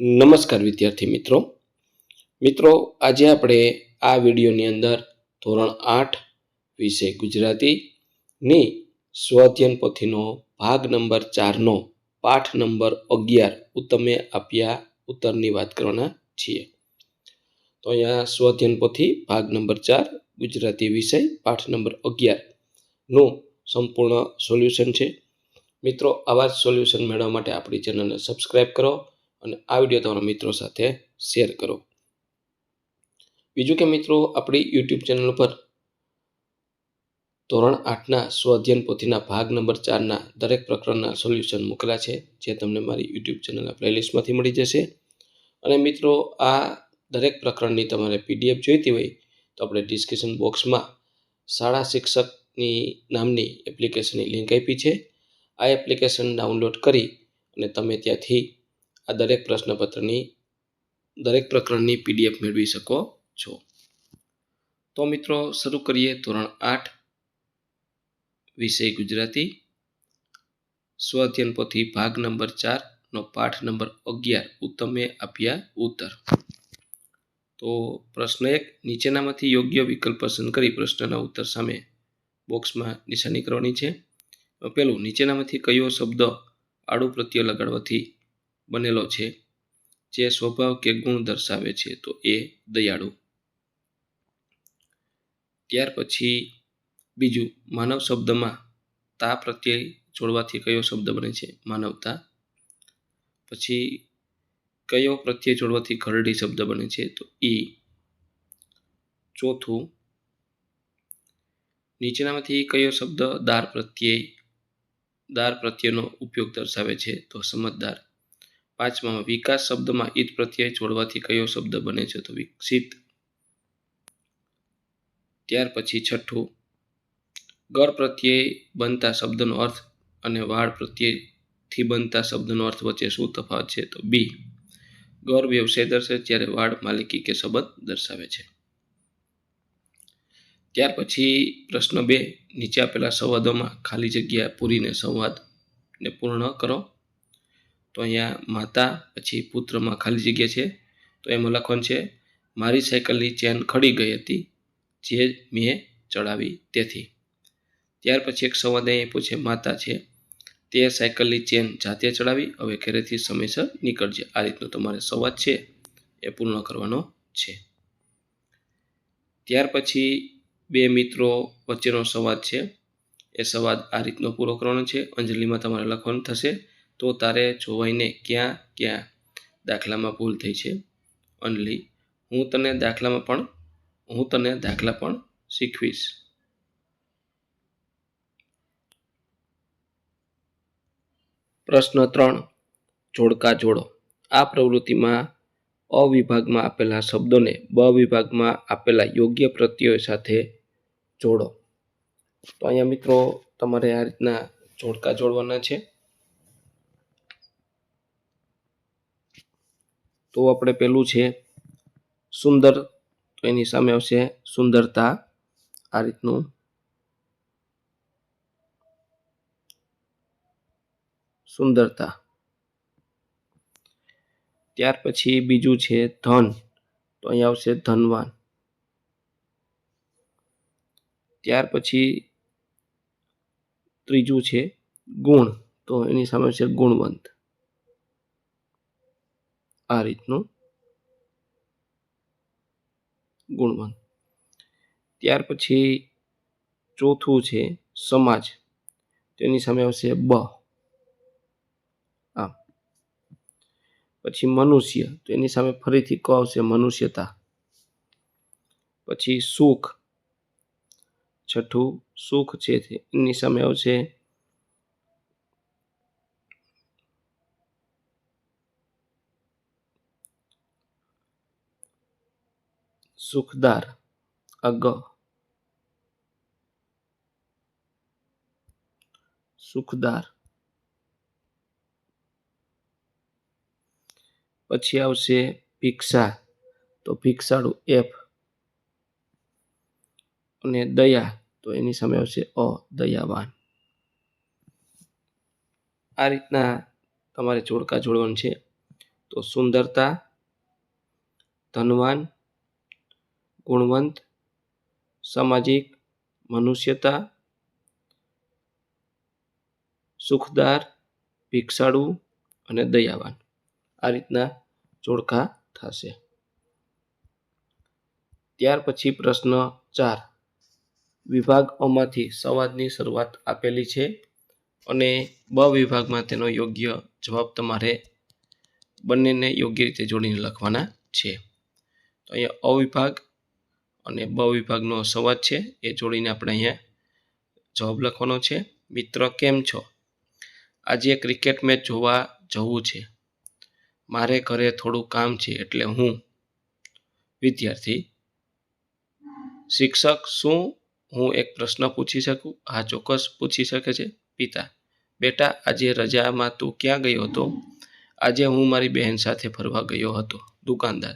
નમસ્કાર વિદ્યાર્થી મિત્રો. મિત્રો, આજે આપણે આ વિડીયોની અંદર ધોરણ આઠ વિષય ગુજરાતીની સ્વઅધ્યયન પોથીનો ભાગ નંબર ચારનો પાઠ નંબર અગિયાર ઉત્તમે આપ્યા ઉત્તરની વાત કરવાના છીએ. તો અહીંયા સ્વઅધ્યયન પોથી ભાગ નંબર ચાર ગુજરાતી વિષય પાઠ નંબર અગિયારનું સંપૂર્ણ સોલ્યુશન છે. મિત્રો, આવા જ સોલ્યુશન મેળવવા માટે આપણી ચેનલને સબસ્ક્રાઈબ કરો અને આ વીડિયો તમારા મિત્રો સાથે શેર કરો. બીજું કે મિત્રો, આપણી યુટ્યુબ ચેનલ પર ધોરણ આઠના સ્વઅધ્યયન પોથીના ભાગ નંબર ચારના દરેક પ્રકરણના સોલ્યુશન મૂકેલા છે, જે તમને મારી યુટ્યુબ ચેનલના પ્લેલિસ્ટમાંથી મળી જશે. અને મિત્રો, આ દરેક પ્રકરણની તમારે પીડીએફ જોઈતી હોય તો આપણે ડિસ્ક્રિપ્શન બોક્સમાં શાળા શિક્ષકની નામની એપ્લિકેશનની લિંક આપી છે. આ એપ્લિકેશન ડાઉનલોડ કરી અને તમે ત્યાંથી આ દરેક પ્રશ્નપત્રની, દરેક પ્રકરણની પીડીએફ મેળવી શકો છો. તો મિત્રો, શરૂ કરીએ ધોરણ આઠ, વિષય ગુજરાતી. સ્વઅધ્યયન પોથી ભાગ નંબર ચારનો પાઠ નંબર અગિયાર ઉત્તમે આપ્યા ઉત્તર. તો પ્રશ્ન એક, નીચેનામાંથી યોગ્ય વિકલ્પ પસંદ કરી પ્રશ્નના ઉત્તર સામે બોક્સમાં નિશાની કરવાની છે. પેલું, નીચેનામાંથી કયો શબ્દ આડુ પ્રત્યય લગાડવાથી બનેલો છે, જે સ્વભાવ કે ગુણ દર્શાવે છે, તો એ દયાળુ. ત્યાર પછી બીજું, માનવ શબ્દમાં તા પ્રત્યય જોડવાથી કયો શબ્દ બને છે? માનવતા. પછી કયો પ્રત્યય જોડવાથી ઘરડી શબ્દ બને છે? તો ઈ. ચોથું, નીચેનામાંથી કયો શબ્દ દાર પ્રત્યય દાર પ્રત્યયનો ઉપયોગ દર્શાવે છે? તો સમજદાર. પાંચમામાં વિકાસ શબ્દમાં ઈદ પ્રત્યય જોડવાથી કયો શબ્દ બને છે તો વિકસિત? ત્યાર પછી છઠ્ઠું ગર પ્રત્યય બનતા શબ્દનો અર્થ અને વાળ પ્રત્યયથી બનતા શબ્દનો અર્થ વચ્ચે શું તફાવત છે તો બી ગર વ્યવસાય દર્શાવે જ્યારે વાળ માલિકી કે સંબંધ દર્શાવે છે. ત્યાર પછી પ્રશ્ન બે, નીચે આપેલા સંવાદોમાં ખાલી જગ્યા પૂરીને સંવાદને પૂર્ણ કરો. તો અહીંયા માતા, પછી પુત્રમાં ખાલી જગ્યા છે. તો એમાં લખવાનું છે, મારી સાયકલની ચેન ખડી ગઈ હતી, જે મેં ચડાવી તેથી. ત્યાર પછી એક સંવાદ અહીં પૂછે, માતા છે, તે સાયકલની ચેન જાતે ચડાવી? હવે ઘરેથી સમયસર નીકળજે. આ રીતનો તમારે સંવાદ છે, એ પૂર્ણ કરવાનો છે. ત્યાર પછી બે મિત્રો વચ્ચેનો સંવાદ છે, એ સંવાદ આ રીતનો પૂરો કરવાનો છે. અંજલિમાં તમારે લખવાનું થશે તો તારે જોવાઈને ક્યાં ક્યાં દાખલામાં ભૂલ થઈ છે? ઓનલી હું તને દાખલામાં પણ, હું તને દાખલા પણ શીખવીશ. પ્રશ્ન ત્રણ, જોડકા જોડો. આ પ્રવૃત્તિમાં અ વિભાગમાં આપેલા શબ્દોને બ વિભાગમાં આપેલા યોગ્ય પ્રત્યયો સાથે જોડો. તો અહીંયા મિત્રો, તમારે આ રીતના જોડકા જોડવાના છે. તો આપણે પેલું છે સુંદર, તો એની સામે આવશે સુંદરતા. આ રીતનું. સુંદરતા. ત્યાર પછી બીજું છે ધન, તો અહીંયા આવશે ધનવાન. ત્યાર પછી ત્રીજું છે ગુણ, તો એની સામે છે ગુણવંત. આ રીતનું ગુણવંત ત્યાર પછી ચોથું છે સમાજ. તેની સામે આવશે બ. આ. પછી મનુષ્ય. તો એની સામે ફરીથી ક આવશે મનુષ્યતા. પછી સુખ. છઠ્ઠું સુખ છે એની સામે આવશે સુખદાર. અગ. સુખદાર. પછી આવશે ભિક્ષા. તો ભિક્ષાળુ એફ. અને દયા. તો એની સામે આવશે અ, દયાવાન. આ રીતના તમારે જોડકા જોડવાનું છે. તો સુંદરતા, ધનવાન ગુણવંત, સામાજિક, મનુષ્યતા, સુખદાર, ભિક્ષાળુ અને દયાવાન. આ રીતના જોડકા થશે. ત્યાર પછી પ્રશ્ન ચાર. વિભાગોમાંથી સંવાદની શરૂઆત આપેલી છે અને બ વિભાગમાં તેનો યોગ્ય જવાબ તમારે બંનેને યોગ્ય રીતે જોડીને લખવાના છે. તો અહીંયા અ વિભાગ અને બ વિભાગનો સંવાદ છે, એ જોડીને આપણે અહીંયા જવાબ લખવાનો છે. મિત્ર, કેમ છો? આજે ક્રિકેટ મેચ જોવા જવું છે. મારે ઘરે થોડું કામ છે એટલે હું વિદ્યાર્થી. શિક્ષક શું? હું એક પ્રશ્ન પૂછી શકું? હા, ચોક્કસ પૂછી શકે છે. પિતા, બેટા, આજે રજામાં તું ક્યાં ગયો હતો? આજે હું મારી બહેન સાથે ફરવા ગયો હતો. દુકાનદાર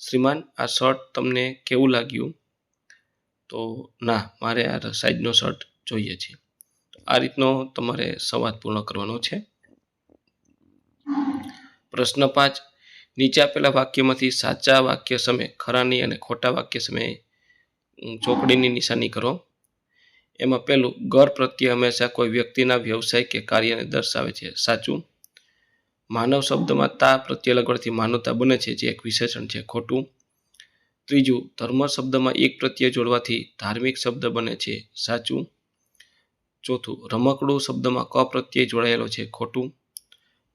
શ્રીમાન, આ શર્ટ તમને કેવું લાગ્યું? તો ના, મારે આ સાઈઝનો શર્ટ જોઈએ છે. આ રીતનો તમારે સંવાદ પૂર્ણ કરવાનો છે. પ્રશ્ન પાંચ. નીચે આપેલા વાક્યમાંથી સાચા વાક્ય સમયે ખરાની અને ખોટા વાક્ય સમયે ચોકડીની નિશાની કરો. એમાં પહેલું ઘર પ્રત્યે હંમેશા કોઈ વ્યક્તિના વ્યવસાય કે કાર્યને દર્શાવે છે. સાચું? માનવ શબ્દમાં તા પ્રત્યે લગવડથી માનવતા બને છે, જે એક વિશેષણ છે. ખોટું. ત્રીજું, ધર્મ શબ્દમાં એક પ્રત્યે જોડવાથી ધાર્મિક શબ્દ બને છે. સાચું. ચોથું, રમકડું શબ્દમાં ક પ્રત્યે જોડાયેલો છે. ખોટું.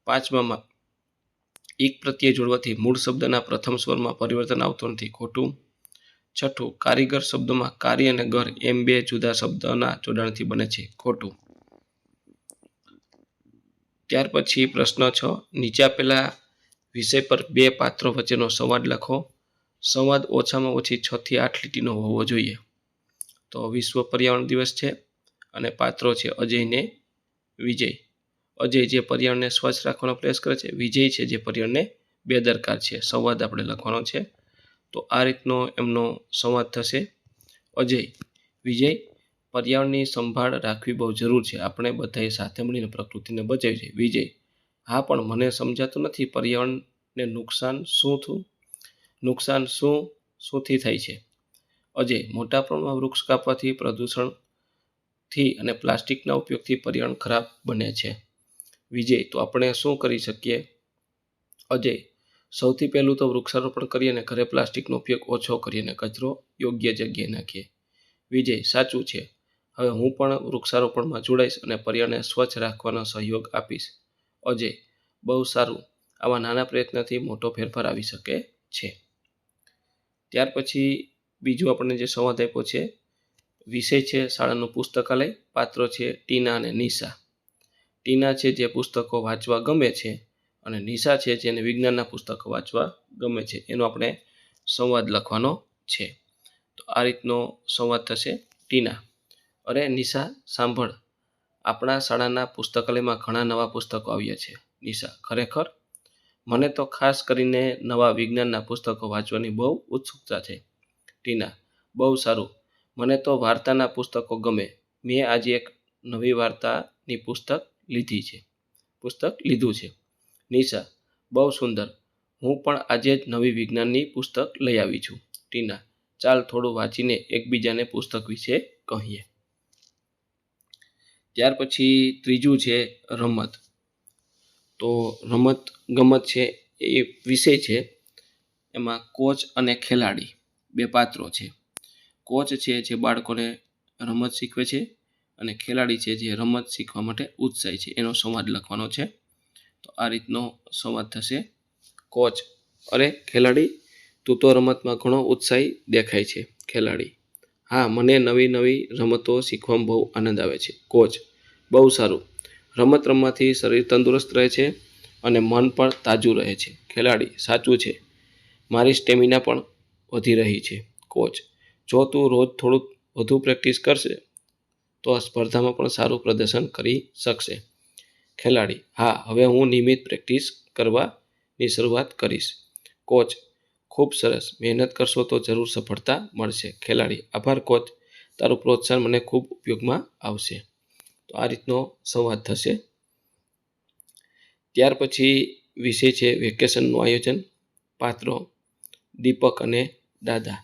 પાંચમામાં, એક પ્રત્યે જોડવાથી મૂળ શબ્દના પ્રથમ સ્વરમાં પરિવર્તન આવતું નથી. ખોટું. છઠ્ઠું, કારીગર શબ્દમાં કાર્ય અને ઘર એમ બે જુદા શબ્દના જોડાણથી બને છે. ખોટું. ત્યાર પછી પ્રશ્ન છ. નીચે આપેલા વિષય પર બે પાત્રો વચ્ચેનો સંવાદ લખો. સંવાદ ઓછામાં ઓછી છથી આઠ લીટીનો હોવો જોઈએ. તો વિશ્વ પર્યાવરણ દિવસ છે અને પાત્રો છે અજયને વિજય. અજય જે પર્યાવરણને સ્વચ્છ રાખવાનો પ્રયાસ કરે છે, વિજય છે જે પર્યાવરણને બેદરકાર છે. સંવાદ આપણે લખવાનો છે. તો આ રીતનો એમનો સંવાદ થશે. અજય, વિજય પર્યાવરણની સંભાળ રાખવી બહુ જરૂર છે. આપણે બધાએ સાથે મળીને પ્રકૃતિને બચાવી છે. વિજય હા પણ મને સમજાતું નથી પર્યાવરણને નુકસાન શું થયું? નુકસાન શું, શુંથી થાય છે? અજય, મોટા પ્રમાણમાં વૃક્ષ કાપવાથી, પ્રદૂષણથી અને પ્લાસ્ટિકના ઉપયોગથી પર્યાવરણ ખરાબ બને છે. વિજય, તો આપણે શું કરી શકીએ? અજય, સૌથી પહેલું તો વૃક્ષારોપણ કરીએ અને ઘરે પ્લાસ્ટિકનો ઉપયોગ ઓછો કરીએ અને કચરો યોગ્ય જગ્યાએ નાખીએ. વિજય, સાચું છે. હવે હું પણ વૃક્ષારોપણમાં જોડાઈશ અને પર્યાવરણને સ્વચ્છ રાખવાનો સહયોગ આપીશ. અજય, બહુ સારું. આવા નાના પ્રયત્નથી મોટો ફેરફાર આવી શકે છે. ત્યાર પછી બીજું આપણને જે સંવાદ આપ્યો છે, વિષય છે શાળાનું પુસ્તકાલય, પાત્રો છે ટીના અને નિશા. ટીના છે જે પુસ્તકો વાંચવા ગમે છે અને નિશા છે જેને વિજ્ઞાનના પુસ્તકો વાંચવા ગમે છે. એનો આપણે સંવાદ લખવાનો છે. તો આ રીતનો સંવાદ થશે ટીના. અરે નિશા, સાંભળ. આપણા શાળાના પુસ્તકાલયમાં ઘણા નવા પુસ્તકો આવ્યા છે. નિશા, ખરેખર? મને તો ખાસ કરીને નવા વિજ્ઞાનના પુસ્તકો વાંચવાની બહુ ઉત્સુકતા છે. ટીના, બહુ સારું. મને તો વાર્તાના પુસ્તકો ગમે. મેં આજે એક નવી વાર્તાની પુસ્તક લીધી છે. પુસ્તક લીધું છે. નિશા, બહુ સુંદર. હું પણ આજે જ નવી વિજ્ઞાનની પુસ્તક લઈ આવી છું. ટીના, ચાલ થોડું વાંચીને એકબીજાને પુસ્તક વિશે કહીએ. ત્યાર પછી ત્રીજું છે રમત. તો રમત ગમત છે એ વિષય છે. એમાં કોચ અને ખેલાડી બે પાત્રો છે. કોચ છે જે બાળકોને રમત શીખવે છે અને ખેલાડી છે જે રમત શીખવા માટે ઉત્સાહી છે. એનો સંવાદ લખવાનો છે. તો આ રીતનો સંવાદ થશે. કોચ અરે ખેલાડી. તું તો રમતમાં ઘણો ઉત્સાહી દેખાય છે, ખેલાડી. હા, મને નવી નવી રમતો શીખવામાં બહુ આનંદ આવે છે. કોચ, બહુ સારું. રમત રમવાથી શરીર તંદુરસ્ત રહે છે અને મન પણ તાજું રહે છે. ખેલાડી, સાચું છે. મારી સ્ટેમિના પણ વધી રહી છે. કોચ, જો તું રોજ થોડુંક વધુ પ્રેક્ટિસ કરશે, તો આ સ્પર્ધામાં પણ સારું પ્રદર્શન કરી શકશે. ખેલાડી, હા, હવે હું નિયમિત પ્રેક્ટિસ કરવાની શરૂઆત કરીશ. કોચ ખૂબ સરસ. મહેનત કરશો તો જરૂર સફળતા મળશે. ખેલાડી, આભાર કોચ. તારું પ્રોત્સાહન મને ખૂબ ઉપયોગમાં આવશે. તો આ રીતનો સંવાદ થશે. ત્યાર પછી વિષય છે વેકેશનનું આયોજન. પાત્રો, દીપક અને દાદા.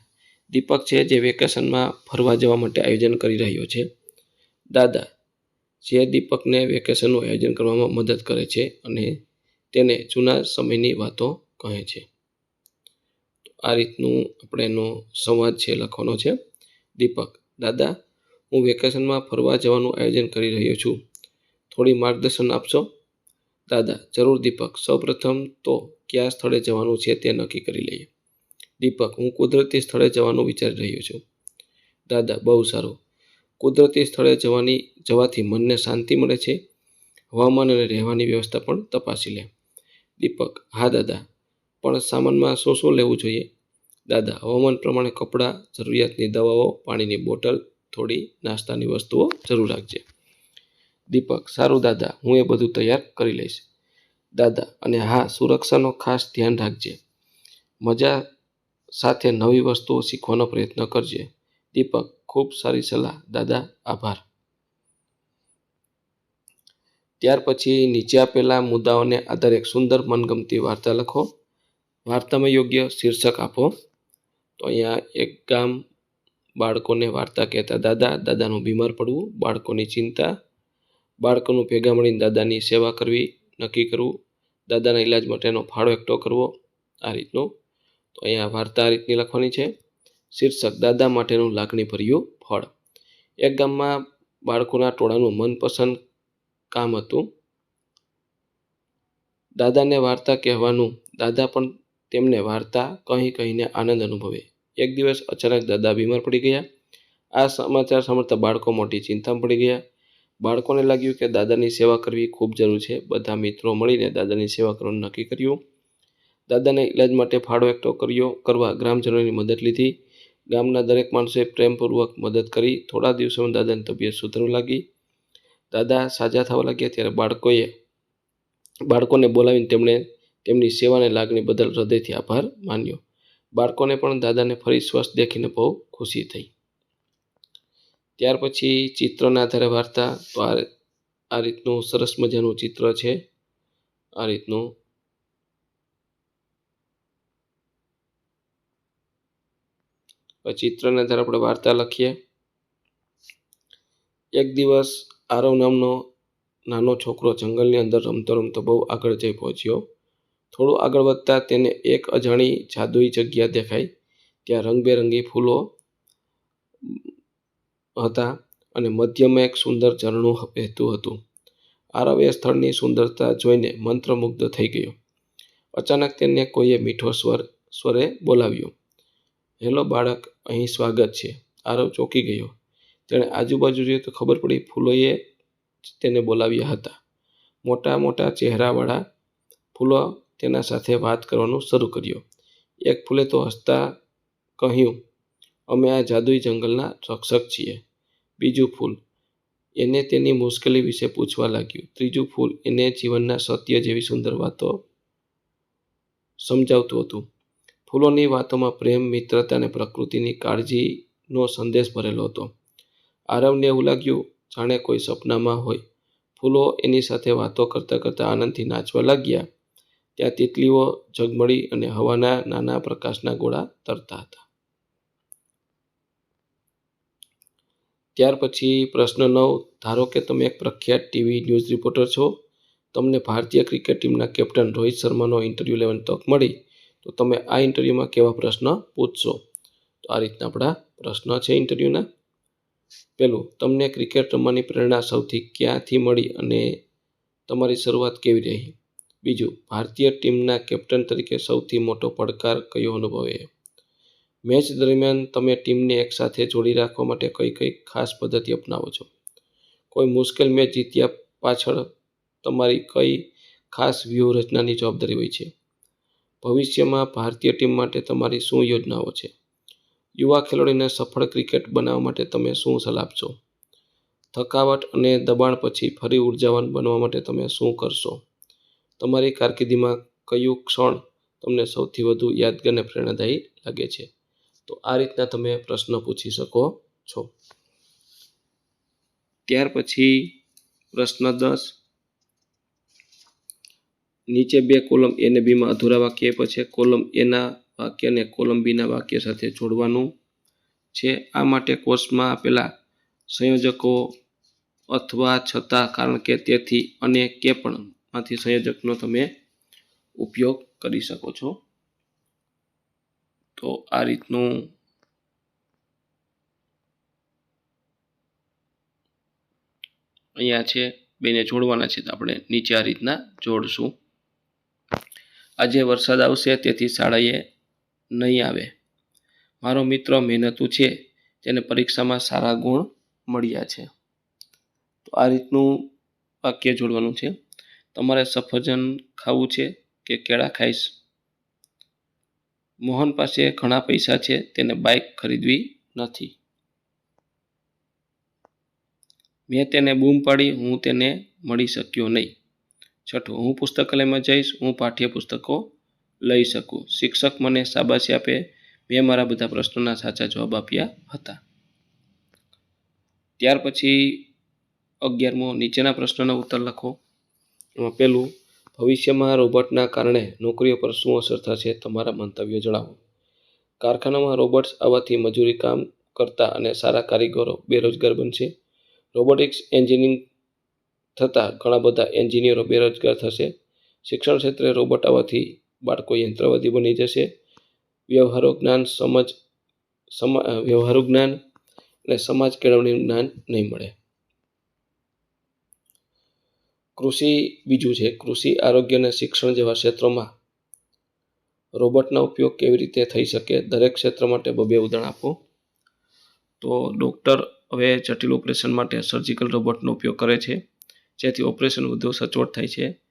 દીપક છે જે વેકેશનમાં ફરવા જવા માટે આયોજન કરી રહ્યો છે. દાદા, જે દીપકને વેકેશનનું આયોજન કરવામાં મદદ કરે છે અને તેને જૂના સમયની વાતો કહે છે. આ રીતનું આપણે એનો સંવાદ છે લખવાનો છે. દીપક, દાદા, હું વેકેશનમાં ફરવા જવાનું આયોજન કરી રહ્યો છું. થોડી માર્ગદર્શન આપશો? દાદા, જરૂર દીપક. સૌપ્રથમ તો કયા સ્થળે જવાનું છે તે નક્કી કરી લઈએ. દીપક, હું કુદરતી સ્થળે જવાનું વિચારી રહ્યો છું. દાદા, બહુ સારું. કુદરતી સ્થળે જવાની, જવાથી મનને શાંતિ મળે છે. હવામાન અને રહેવાની વ્યવસ્થા પણ તપાસી લે. દીપક, હા, દાદા. પણ સામાનમાં શું શું લેવું જોઈએ? દાદા, હવામાન પ્રમાણે કપડાં, જરૂરિયાતની દવાઓ, પાણીની બોટલ, થોડી નાસ્તાની વસ્તુઓ જરૂર રાખજે. દીપક, સારું દાદા, હું એ બધું તૈયાર કરી લઈશ. દાદા, અને હા, સુરક્ષાનો ખાસ ધ્યાન રાખજે. મજા સાથે નવી વસ્તુઓ શીખવાનો પ્રયત્ન કરજે. દીપક, ખૂબ સારી સલાહ. દાદા, આભાર. ત્યાર પછી નીચે આપેલા મુદ્દાઓને આધારે એક સુંદર મનગમતી વાર્તા લખો. વાર્તામાં યોગ્ય શીર્ષક આપો. તો અહીંયા એક ગામ બાળકોને વાર્તા કહેતા, દાદા, દાદાનું બીમાર પડવું, બાળકોની ચિંતા, બાળકોનું ભેગા મળીને દાદાની સેવા કરવી, નક્કી કરવું, દાદાના ઈલાજ માટેનો ફાળો એકઠો કરવો. આ રીતનું. તો અહીંયા વાર્તા આ રીતની લખવાની છે. શીર્ષક, દાદા માટેનું લાગણીભર્યું ફળ. એક ગામમાં બાળકોના ટોળાનું મનપસંદ કામ હતું. દાદાને વાર્તા કહેવાનું, દાદા પણ તેમને વાર્તા કહી કહીને આનંદ અનુભવે. એક દિવસ અચાનક દાદા બીમાર પડી ગયા. આ સમાચાર સાંભળતા બાળકો મોટી ચિંતામાં પડી ગયા. બાળકોને લાગ્યું કે દાદાની સેવા કરવી ખૂબ જરૂર છે. બધા મિત્રો મળીને દાદાની સેવા કરવાનું નક્કી કર્યું. દાદાને ઈલાજ માટે ફાળો એકઠો કર્યો કરવા ગ્રામજનોની મદદ લીધી. ગામના દરેક માણસોએ પ્રેમપૂર્વક મદદ કરી. થોડા દિવસોમાં દાદાની તબિયત સુધરવા લાગી. દાદા સાજા થવા લાગ્યા ત્યારે બાળકોએ, બાળકોને બોલાવીને તેમણે તેમની સેવાને લાગણી બદલ હૃદયથી આભાર માન્યો. બાળકોને પણ દાદાને ફરી સ્વસ્થ દેખીને બહુ ખુશી થઈ. ત્યાર પછી ચિત્રના આધારે વાર્તા. તો આ રીતનું સરસ મજાનું ચિત્ર છે. આ રીતનું. ચિત્રના આધારે આપણે વાર્તા લખીએ. એક દિવસ આરવ નામનો નાનો છોકરો જંગલની અંદર રમતો રમતો બહુ આગળ જઈ પહોંચ્યો. થોડું આગળ વધતા તેને એક અજાણી જાદુઈ જગ્યા દેખાઈ. ત્યાં રંગબેરંગી ફૂલો હતા અને મધ્યમાં એક સુંદર ઝરણું વહેતું હતું. આરવ એ સ્થળની સુંદરતા જોઈને મંત્રમુગ્ધ થઈ ગયો. અચાનક તેને કોઈએ મીઠો સ્વર, સ્વરે બોલાવ્યો. હેલો બાળક, અહીં સ્વાગત છે. આરવ ચોંકી ગયો. તેણે આજુબાજુ જોઈએ તો ખબર પડી ફૂલોએ તેને બોલાવ્યા હતા. મોટા મોટા ચહેરાવાળા ફૂલો તેના સાથે વાત કરવાનું શરૂ કર્યું. એક ફૂલે તો હસતા કહ્યું, અમે આ જાદુઈ જંગલના રક્ષક છીએ. બીજું ફૂલ, એને તેની મુશ્કેલી વિશે પૂછવા લાગ્યું. ત્રીજું ફૂલ, એને જીવનના સત્ય જેવી સુંદર વાતો સમજાવતું હતું. ફૂલોની વાતોમાં પ્રેમ, મિત્રતા અને પ્રકૃતિની કાળજીનો સંદેશ ભરેલો હતો. આરવને એવું લાગ્યું, જાણે કોઈ સપનામાં હોય. ફૂલો એની સાથે વાતો કરતાં કરતાં આનંદથી નાચવા લાગ્યા. ત્યાં તિતલીઓ ઝગમળી અને હવાના નાના પ્રકાશના ગોળા તરતા હતા. ત્યાર પછી પ્રશ્ન નવ, ધારો કે તમે એક પ્રખ્યાત ટીવી ન્યૂઝ રિપોર્ટર છો, તમને ભારતીય ક્રિકેટ ટીમના કેપ્ટન રોહિત શર્માનો ઇન્ટરવ્યૂ લેવાની તક મળી, તો તમે આ ઇન્ટરવ્યૂમાં કેવા પ્રશ્ન પૂછશો? તો આ રીતના આપણા પ્રશ્ન છે ઇન્ટરવ્યૂના. પહેલું તમને ક્રિકેટ રમવાની પ્રેરણા સૌથી ક્યાંથી મળી અને તમારી શરૂઆત કેવી રહી? બીજું, ભારતીય ટીમના કેપ્ટન તરીકે સૌથી મોટો પડકાર કયો અનુભવે મેચ દરમિયાન તમે ટીમને એકસાથે જોડી રાખવા માટે કઈ કઈ ખાસ પદ્ધતિ અપનાવો છો? કોઈ મુશ્કેલ મેચ જીત્યા પાછળ તમારી કઈ ખાસ વ્યૂહરચનાની જવાબદારી હોય છે? ભવિષ્યમાં ભારતીય ટીમ માટે તમારી શું યોજનાઓ છે? યુવા ખેલાડીને સફળ ક્રિકેટ બનાવવા માટે તમે શું સલાહ આપશો? થકાવટ અને દબાણ પછી ફરી ઉર્જાવાન બનવા માટે તમે શું કરશો? તમારી કારકિર્દીમાં કયું ક્ષણ તમને સૌથી વધુ યાદગાર અને પ્રેરણાદાયી લાગે છે? તો આ રીતના તમે પ્રશ્ન પૂછી શકો છો. ત્યાર પછી પ્રશ્ન દસ. નીચે બે કોલમ એ ને બીમાં અધૂરા વાક્ય પછી કોલમ એના વાક્યને કોલમ બીના વાક્ય સાથે જોડવાનું છે. આ માટે કોર્સમાં આપેલા સંયોજકો અથવા છતાં કારણ કે તેથી અને કે પણ માંથી સંયોજકનો તમે ઉપયોગ કરી શકો છો. તો આ રીતનું અહીંયા છે, બેને જોડવાના છે, તો આપણે નીચે આ રીતના જોડશું. આજે વરસાદ આવશે, તેથી શાળાએ નહીં આવે. મારો મિત્ર મહેનતુ છે, તેને પરીક્ષામાં સારા ગુણ મળ્યા છે. તો આ રીતનું વાક્ય જોડવાનું છે. તમારે સફરજન ખાવું છે કે કેળા ખાઈશ? મોહન પાસે ઘણા પૈસા છે, તેને બાઇક ખરીદવી નથી. મેં તેને બૂમ પાડી, હું તેને મળી શક્યો નહીં. છઠ્ઠું, હું પુસ્તકાલયમાં જઈશ, હું પાઠ્યપુસ્તકો લઈ શકું. શિક્ષક મને શાબાશી આપે, મેં મારા બધા પ્રશ્નોના સાચા જવાબ આપ્યા હતા. ત્યાર પછી અગિયારમો નીચેના પ્રશ્નોના ઉત્તર લખો. એમાં પહેલું, ભવિષ્યમાં રોબોટના કારણે નોકરીઓ પર શું અસર થશે તમારા મંતવ્યો જણાવો. કારખાનામાં રોબોટ્સ આવવાથી મજૂરી કામ કરતા અને સારા કારીગરો બેરોજગાર બનશે. રોબોટિક્સ એન્જિનિયરિંગ થતાં ઘણા બધા એન્જિનિયરો બેરોજગાર થશે. શિક્ષણ ક્ષેત્રે રોબોટ આવવાથી બાળકો યંત્રવાદી બની જશે. વ્યવહારો જ્ઞાન, સમજ, સમા, વ્યવહારુ જ્ઞાન અને સમાજ કેળવણી જ્ઞાન નહીં મળે. કૃષિ બીજું છે. કૃષિ, આરોગ્ય અને શિક્ષણ જેવા ક્ષેત્રોમાં રોબોટનો ઉપયોગ કેવી રીતે થઈ શકે? દરેક ક્ષેત્ર માટે બબે ઉદાહરણ આપો. તો ડૉક્ટર હવે જટિલ ઓપરેશન માટે સર્જિકલ રોબોટનો ઉપયોગ કરે છે. જેથી ઓપરેશન વધુ સચોટ થાય છે.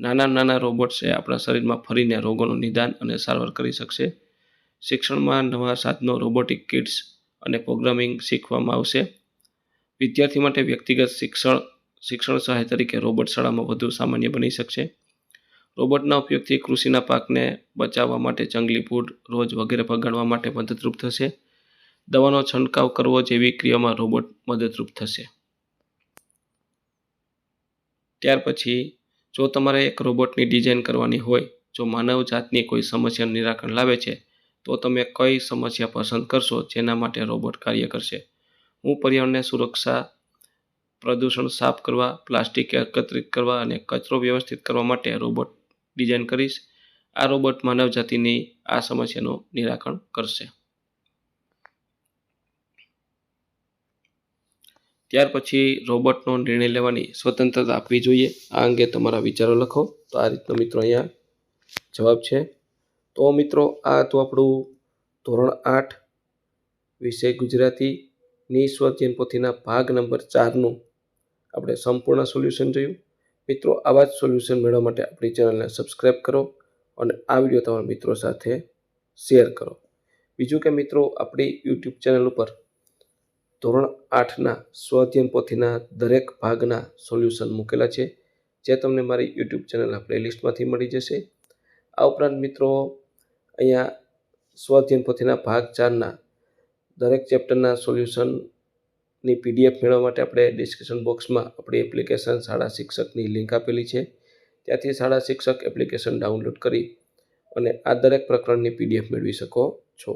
નાના નાના રોબોટ્સ એ આપણા શરીરમાં ફરીને રોગોનું નિદાન અને સારવાર કરી શકશે. શિક્ષણમાં નવા સાધનો રોબોટિક કિટ્સ અને પ્રોગ્રામિંગ શીખવામાં આવશે. વિદ્યાર્થી માટે વ્યક્તિગત શિક્ષણ શિક્ષણ સહાય તરીકે રોબોટ શાળામાં વધુ સામાન્ય બની શકશે. રોબોટના ઉપયોગથી કૃષિના પાકને બચાવવા માટે જંગલી ફૂડ રોજ વગેરે ભગાડવા માટે મદદરૂપ થશે. દવાનો છંટકાવ કરવો જેવી ક્રિયામાં રોબોટ મદદરૂપ થશે. ત્યાર પછી, જો તમારે એક રોબોટની ડિઝાઇન કરવાની હોય, જો માનવ જાતની કોઈ સમસ્યાનું નિરાકરણ લાવે છે, તો તમે કઈ સમસ્યા પસંદ કરશો જેના માટે રોબોટ કાર્ય કરશે? હું પર્યાવરણને સુરક્ષા પ્રદૂષણ સાફ કરવા, પ્લાસ્ટિક એકત્રિત કરવા અને કચરો વ્યવસ્થિત કરવા માટે રોબોટ ડિઝાઇન કરીશ. આ રોબોટ માનવ જાતિની આ સમસ્યાનું નિરાકરણ કરશે. ત્યાર પછી રોબોટનો નિર્ણય લેવાની સ્વતંત્રતા આપવી જોઈએ. આ અંગે તમારા વિચારો લખો. તો આ રીતનો મિત્રો અહીંયા જવાબ છે. તો મિત્રો, આ હતું આપણું ધોરણ આઠ વિષય ગુજરાતીની સ્વધ્યન પોથીના ભાગ નંબર ચારનું આપણે સંપૂર્ણ સોલ્યુશન જોયું. મિત્રો, આવા જ સોલ્યુશન મેળવવા માટે આપણી ચેનલને સબસ્ક્રાઈબ કરો અને આ વીડિયો તમારા મિત્રો સાથે શેર કરો. બીજું કે મિત્રો, આપણી યુટ્યુબ ચેનલ ઉપર ધોરણ આઠના સ્વઅધ્યયન પોથીના દરેક ભાગના સોલ્યુશન મૂકેલા છે, જે તમને મારી યુટ્યુબ ચેનલના પ્લેલિસ્ટમાંથી મળી જશે. આ ઉપરાંત મિત્રો, અહીંયા સ્વઅધ્યયન પોથીના ભાગ ચારના દરેક ચેપ્ટરના સોલ્યુશનની પીડીએફ મેળવવા માટે આપણે ડિસ્ક્રિપ્શન બોક્સમાં આપણી એપ્લિકેશન શાળા શિક્ષકની લિંક આપેલી છે. ત્યાંથી શાળા શિક્ષક એપ્લિકેશન ડાઉનલોડ કરી અને આ દરેક પ્રકરણની પીડીએફ મેળવી શકો છો.